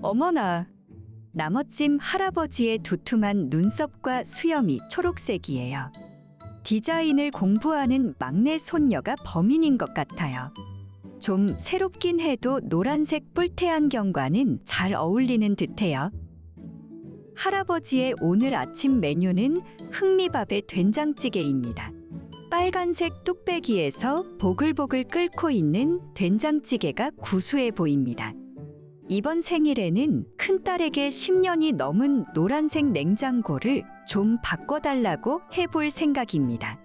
어머나. 나머짐 할아버지의 두툼한 눈썹과 수염이 초록색이에요. 디자인을 공부하는 막내 손녀가 범인인 것 같아요. 좀 새롭긴 해도 노란색 뿔테 안경과는 잘 어울리는 듯해요. 할아버지의 오늘 아침 메뉴는 흑미밥의 된장찌개입니다. 빨간색 뚝배기에서 보글보글 끓고 있는 된장찌개가 구수해 보입니다. 이번 생일에는 큰딸에게 10년이 넘은 노란색 냉장고를 좀 바꿔달라고 해볼 생각입니다.